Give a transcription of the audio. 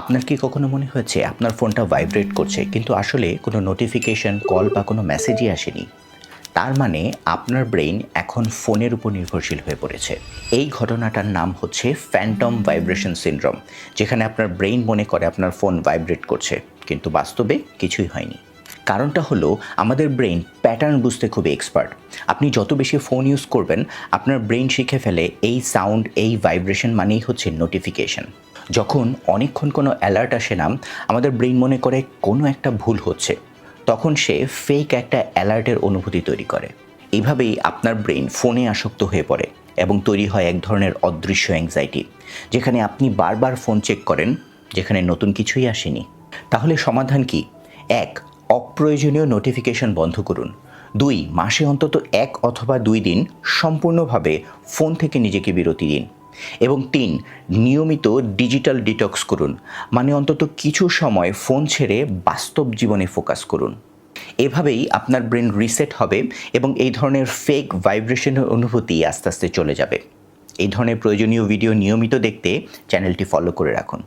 আপনার কি কখনো মনে হয়েছে আপনার ফোনটা ভাইব্রেট করছে, কিন্তু আসলে কোনো নোটিফিকেশন কল বা কোনো মেসেজই আসেনি? তার মানে আপনার ব্রেইন এখন ফোনের উপর নির্ভরশীল হয়ে পড়েছে। এই ঘটনাটার নাম হচ্ছে ফ্যান্টম ভাইব্রেশন সিনড্রোম যেখানে আপনার ব্রেইন মনে করে আপনার ফোন ভাইব্রেট করছে, কিন্তু বাস্তবে কিছুই হয়নি। কারণটা হলো আমাদের ব্রেইন প্যাটার্ন বুঝতে খুবই এক্সপার্ট আপনি যত বেশি ফোন ইউজ করবেন, আপনার ব্রেইন শিখে ফেলে এই সাউন্ড এই ভাইব্রেশন মানেই হচ্ছে নোটিফিকেশন যখন অনেকক্ষণ কোনো অ্যালার্ট আসে না, আমাদের ব্রেইন মনে করে কোনো একটা ভুল হচ্ছে। তখন সে ফেক একটা অ্যালার্টের অনুভূতি তৈরি করে। এইভাবেই আপনার ব্রেইন ফোনে আসক্ত হয়ে পড়ে এবং তৈরি হয় এক ধরনের অদৃশ্য অ্যাংজাইটি যেখানে আপনি বারবার ফোন চেক করেন, যেখানে নতুন কিছুই আসেনি। তাহলে সমাধান কি? এক, অপ্রয়োজনীয় নোটিফিকেশন বন্ধ করুন। দুই, মাসে অন্তত এক অথবা দুই দিন সম্পূর্ণভাবে ফোন থেকে নিজেকে বিরতি দিন। এবং তিন, নিয়মিত ডিজিটাল ডিটক্স করুন। মানে অন্তত কিছু সময় ফোন ছেড়ে বাস্তব জীবনে ফোকাস করুন। এভাবেই আপনার ব্রেন রিসেট হবে এবং এই ধরনের ফেক ভাইব্রেশনের অনুভূতি আস্তে আস্তে চলে যাবে। এই ধরনের প্রয়োজনীয় ভিডিও নিয়মিত দেখতে চ্যানেলটি ফলো করে রাখুন।